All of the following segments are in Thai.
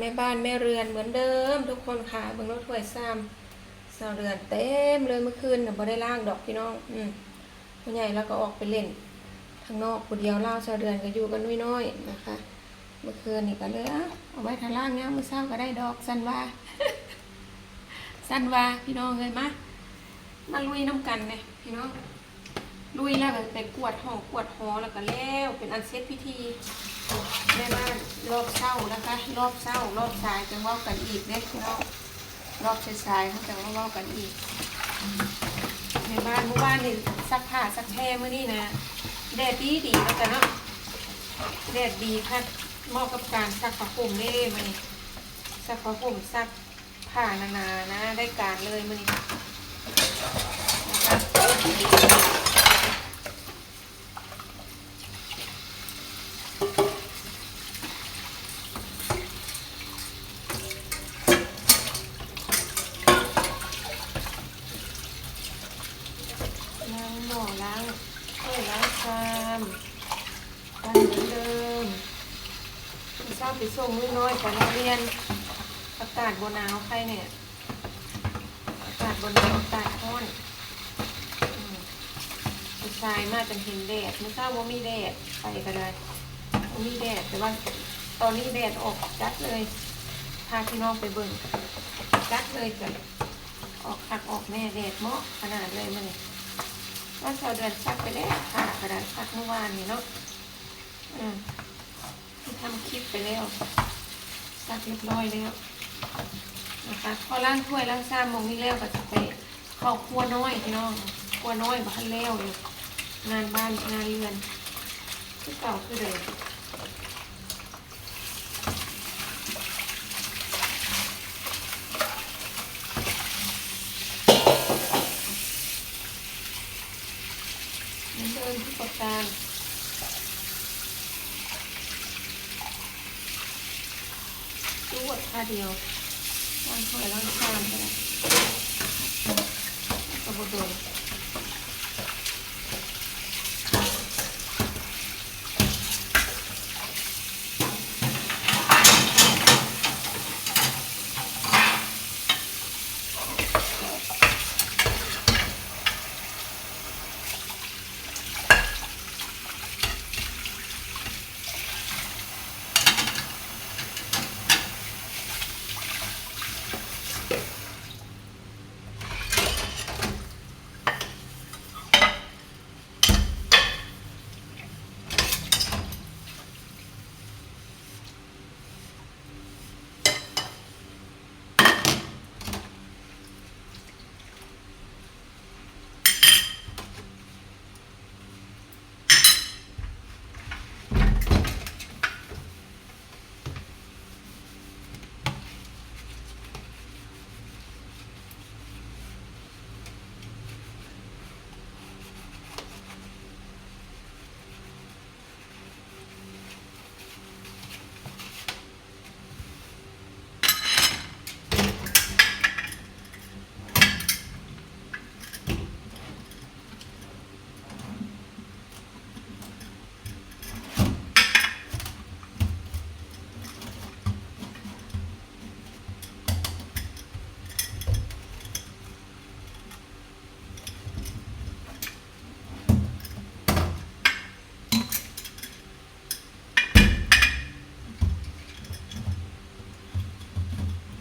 แม่บ้านแม่เรือนเหมือนเดิม ทุกคนค่ะเบิ่งรถถ้วยซ้ำสาวเรือนเต็มเลยเมื่อคืนน่ะบ่ได้ล่างดอกพี่น้อง อืมผู้ใหญ่แล้วก็ออกไปเล่นข้างนอกผู้เดียวเล่าสาวเรือนก็อยู่กันน้อยๆนะคะ เมื่อคืนนี่ก็เลยอะเอาไว้ทางล่างเนี้ยมื้อเช้าก็ได้ดอกสันว่า สันว่าพี่น้องเลยมามาลุยน้ำกันเนี่ยพี่น้องลุยแล้วก็ไปกวดห้องกวดหอแล้วก็แล้วเป็นอันเสร็จพิธี แม่บ้านรอบเช้านะคะ รอบเช้ารอบสายจะว่ากันอีกเด้พี่น้องรอบสายๆเขาจะว่าว่ากันอีกแม่บ้านเมื่อวานนี่ซักผ้าซักแพรเมื่อนี้นะแดดดีดีแล้วกันเนาะแดดดีค่ะเหมาะกับการซักผ้าห่มได้เลยมันซักผ้าห่มซักผ้านานาๆนะได้การเลยมันนี้นะคะ ล้างหม้อ ล้างถ้วยล้างชามกันเหมือนเดิมพี่เศร้าไปส่งน้อยๆก่อนโรงเรียน อากาศบนหนาวใครเนี่ย อากาศบนหนาวอากาศร้อนผู้ชายมากจังเห็นแดดไม่ทราบว่ามีแดดไปก็ได้ว่ามีแดดแต่ว่าตอนนี้แดดออกจัดเลยพาพี่น้องไปเบิ่งจัดเลยจ้ะออกคักออกแม่แดดเหมาะขนาดเลยมันนี่ว่าเสาเดือนซักไปแล้วค่ะกระดาษซักเมื่อวานนี่เนาะอืมที่ทำคลิปไปแล้วซักเรียบร้อยแล้วนะคะพอล้างถ้วยล้างชามมองนี่แล้วก็จะไปเข้าครัวน้อยพี่น้องครัวน้อยบ้านแล้วอยู่งานบ้านงานเรือนที่เก่าคือเดิมเหมือนเดิมที่ประการจวด ค่าเดียวล้างถ้วยล้วข้ามไปแล้วกระบดน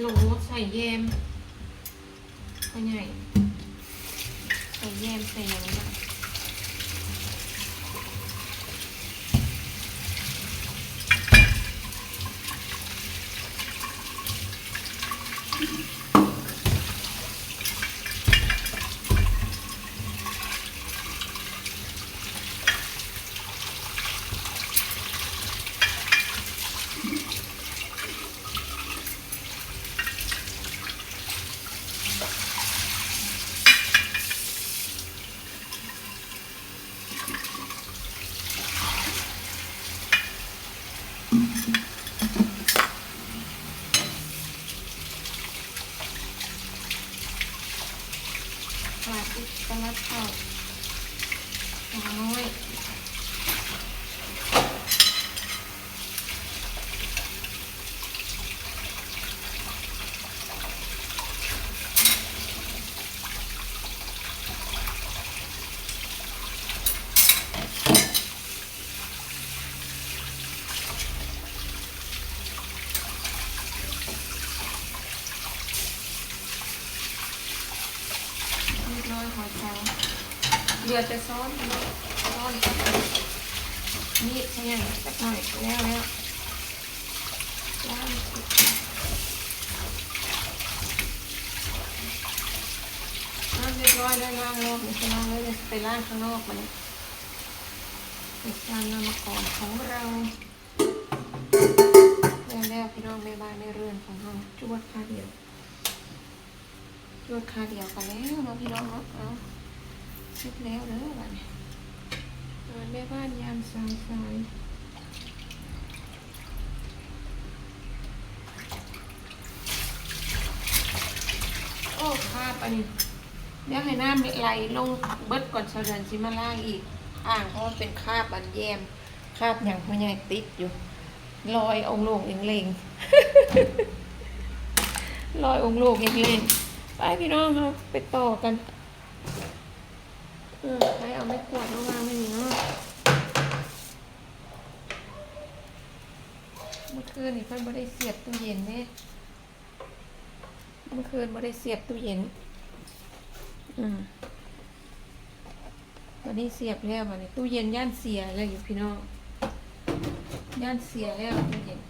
โหล ใส่แยมก็ใหญ่ใส่แยมใส่หยังบ้าง อจะซ้อนซ้อนมีดเนี่ยสักหน่อยแล้วแล้วล้างล้างเรียบร้อยแล้วล้างรอบนี้จะล้างเลยไปล้างข้างนอกมาเนี่ยเป็นการนำมาก่อนของเราแล้วแล้วพี่น้องในบ้านในเรือนของเราจวดค่าเดียวรถคาเดียวกันแล้วเนาะพี่น้องเนาะ เอาเสร็จแล้วเด้อบัดนี้นอนแม่บ้านยามสายสายโอ้คาบอันนี้เดี๋ยวให้น้ำไหลลงเบิดก่อนเสด็จสิมาล่างอีก อ่างเพราะมันเป็นคาบอันแยมคาบอย่างพ่อใหญ่ติดอยู่ลอยองลงเองเลงลอยองลูกยังเล่นไปพี่น้องเราไปต่อกัน เออไปเอาไม่ขวดมาวางไม่มีเนาะเมื่อคืนนี่เพิ่นบ่ได้เสียบตู้เย็นเด้เมื่อคืนบ่ได้เสียบตู้เย็น อืมวันนี้เสียบแล้ววันนี้ตู้เย็นย่านเสียเลยอยู่พี่น้อง ย่านเสียแล้วตู้เย็น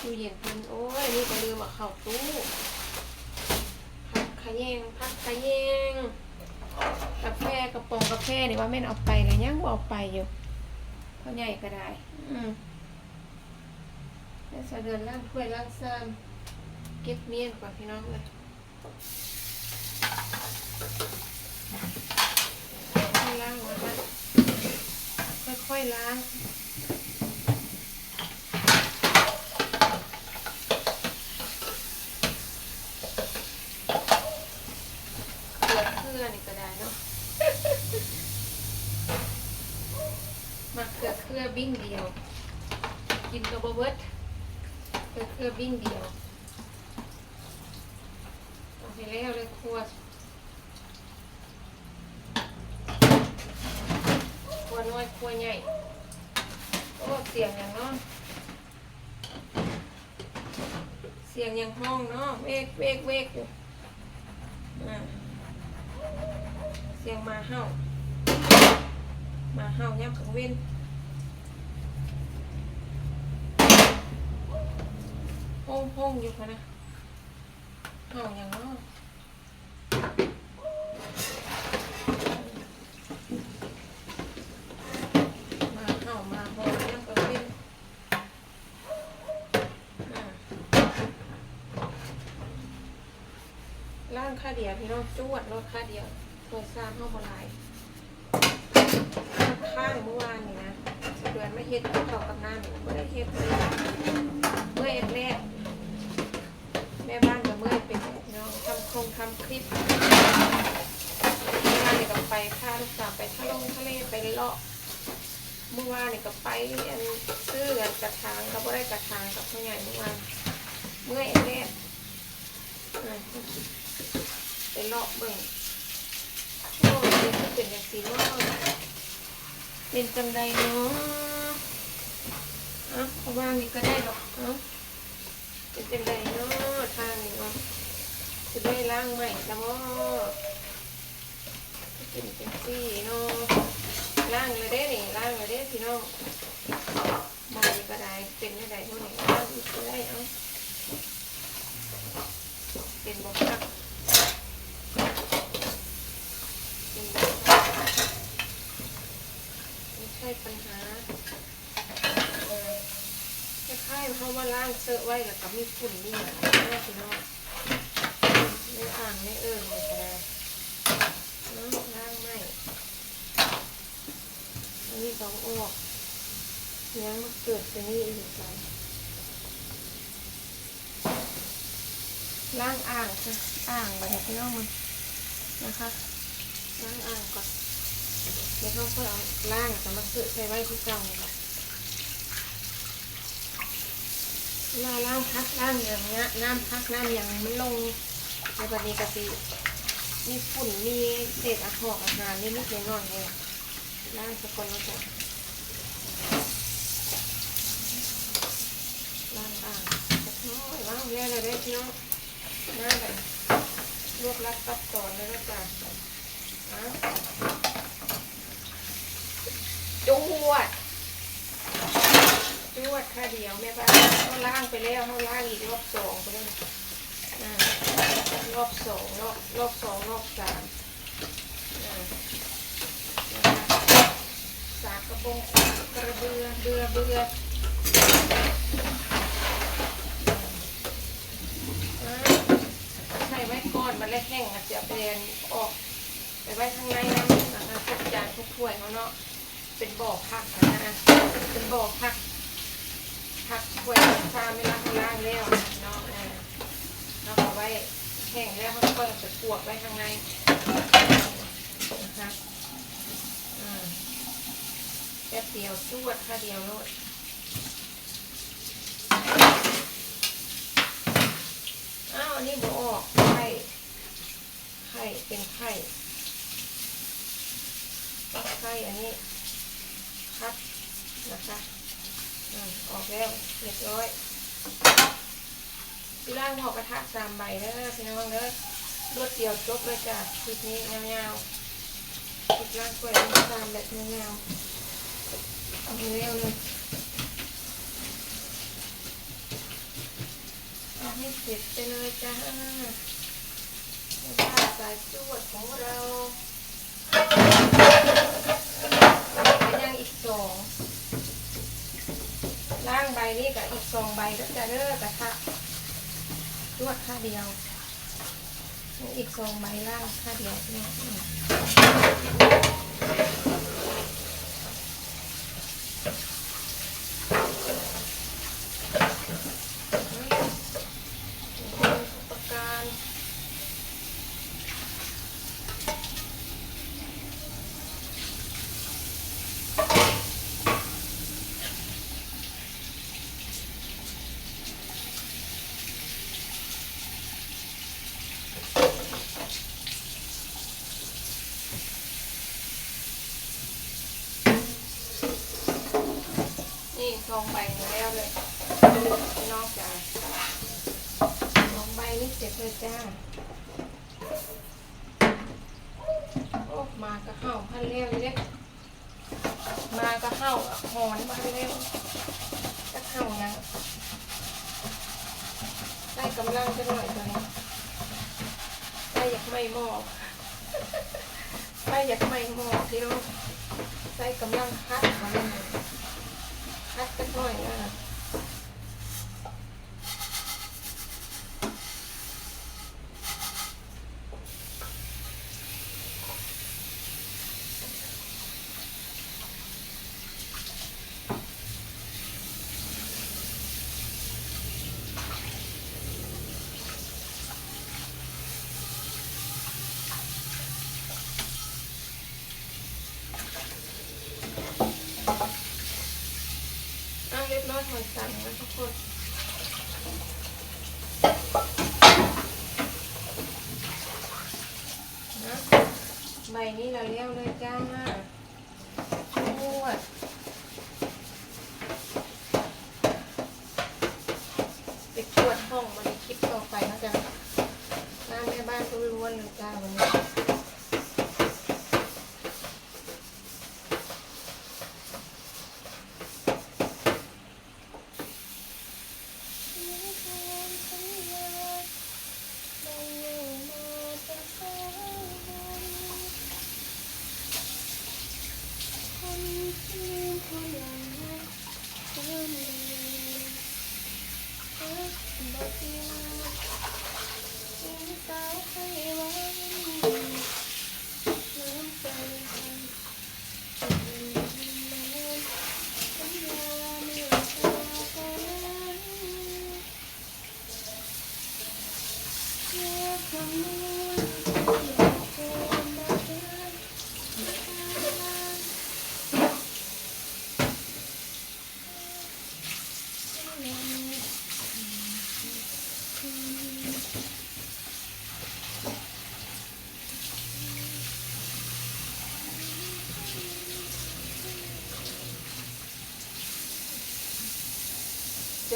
ตู้เย็นเพิ่นโอ้ยนี่ก็ลืมว่าเข้าตู้ะแยงผักขะแยงกาแฟกระป๋องกาแฟนี่ว่าแม่นเอาไปเลยยังบ่เอาไปอยู่เขาใหญ่ก็ได้ อืมแล้วสะเดือนล่างถ้วยล่างซ้ำเก็บเมียนกว่าพี่น้องเลยค่อยล้างนะคะค่อยๆล้าง เกลือเครือนี่ก็ได้เนาะ มาเกลือเครือบิ้งเดียว กินกับบะเบิดเกลือเครือบิ้งเดียวเอาไปแล้วเลยครัวครัวน้อยครัวใหญ่โอ้เสียงอย่างเนาะเสียงอย่างห้องเนาะเวกเวกเวกอยู่อ่าเสียงมาเห่ามาเห่าย่ำกับเว้นโป้ งโป้งอยู่คะนะเห่าอย่างนาะหมาเห่าหมาหอนย่ำกับเว้นล่างค่าเดียวพี่น้องจวดรถค่าเดียวตัวซามเข้าบหลายข้างเมื่อวานนี่นะเดือนไม่เฮ็ดกับเขากับน้ำไม่ได้เฮ็ดเลยเมื่อเอ็ดแรกแม่บ้านกับเมื่อยเป็นพี่น้องทำโคงทำคลิปเมื่อวานนี่ก็ไปพาลูกสาวไปทะลงทะเลไปเลาะเมื่อวานนี่ก็ไปอันซื้อกันกระถางก็บ่ได้กระถางกับพ่อใหญ่เมื่อวานเมื่อเอ็ดแรกอ่ไปเลาะเบิ่งโอ้ยมันเป็นอย่างสีเนาะเป็นจังใดเนาะอะเอาวานี่ก็ได้หรอกเอะเป็นจังใดเนาะทางนี่เนาะ จะได้ล้างใหม่ล้วบ่เป็นจังซี่เนาะล้างเลยเด้นี่ล้างเลยเด้พี่น้องใหม่ก็ได้เป็นจังใดเท่านี้ล้างอีกก็ได้เอาเป็นบกคักเป็นบกคักไม่ใช่ปัญหาเออคล้ายๆเพราะว่าล่างเซอะไว้แล้วก็มีฝุ่นนี่นะน่าพี่น้องในอ่างในเอิงเลยก็ได้เนาะล่างไม่อั นนี้ต้องออกเลี้ยมันเกิดจะนี่อีกไปล้างอ่างค่ะอ่างไปพี่น้องมันนะคะล้างอ่างก่อนเดี๋ยวเราก็เอาล้างจะมาเสือใส่ไว้ที่ก่าค่ะเวลาล้างพักล้างอย่างเงี้ยน้ำพักน้ำอย่างมันลงในบัดนี้กะปิมีฝุ่นมีเศษอาหารอาหารนิดๆหน่อยๆเลย ล้างสกอนแล้วก่อนล้างอ่างน้อยล้างแล้วเลยได้พี่น้องน่าเลยลวกรัดตัดตอนเลยนะจ๊ะอะจวดจวดค่าเดียวแม่บ้านเขาล่างไปแล้วเขาล่างอีกรอบสองไปเลยรอบสองรอบรอบสองรอบสามอ่านะคะสากก ระบงกระเบือเบือเบือใส่ไว้ก่อนมันแรกแห้งอะจะเอาไปออกไปไว้ข้างในน้ำนะคะทุกจานทุกถ้วยเขาเนาะเป็นบ่อผักนะฮะเป็นบ่อผักผักถ้วยชาไมเวลาเขาล้างแล้วเนาะเออเราเอาไว้แห้งแล้วเขาก็จะปวกไว้ข้างในนะคะ ป๊บเดียวจวดค่าเดียวโลดอ้าวนนี้บออกไข่ไข่เป็นไข่ตักไข่อันนี้คัดนะคะอ่าออกแล้วเรียบร้อยพี่ล่างหอกระทะสามใบเด้อพี่น้องเด้อรวดเดียวจบเลยจ้ะคลิปนี้ยาวๆคลิปล่างกล้วยสามแบบยาวๆ เอาเร็วเลยเอาให้เสร็จไปเลยจ้าไม่ว่าสายจวดของเรายังอีกสองล่างใบนี้กับอีกสองใบก็จะเลิกกระทะรวดค่าเดียวอีกสองใบล่างค่าเดียวเนี่ยอืมประการ นี่ สองใบแล้วเลยพี่น้องจ๋าสองใบนี่เสร็จเลยจ้าโอ้มากระเห่าพันเร็วเลยเด้มากระเห่าหอนพันเร็วกระเห่านะได้กำลังจะหน่อยตัวนี้ได้อยากไม่หมอบได้อยากไม่หมอบพี่น้องได้กำลังคัดมาเลย คัดกันหน่อยนะอะเรียบร้อยหอยสังนะทุกคนนะใบ นี่เราเลี้ยวเลยจ้าชวดไปตรวจห้องมาในคลิปต่อไปนะจ๊ะหน้าแม่บ้านก็ล้วนๆเลยจ้าวันนี้ เดี๋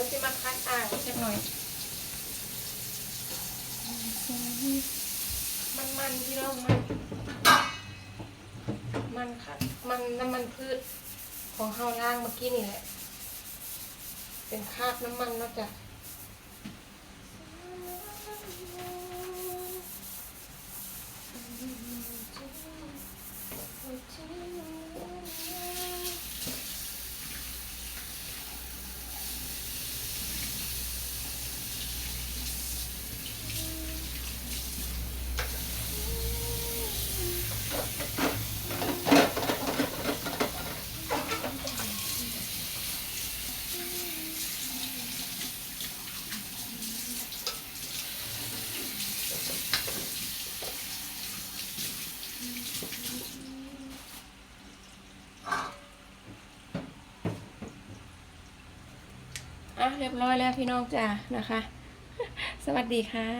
ยวจะมาคัดอ่างสักหน่อย มันพี่น้องมัน มันค่ะ มันน้ำมันพืชของเฮาล่างเมื่อกี้นี่แหละ เป็นคราบน้ำมันนาะจ้ะ เรียบร้อยแล้วพี่น้องจ้านะคะ สวัสดีค่ะ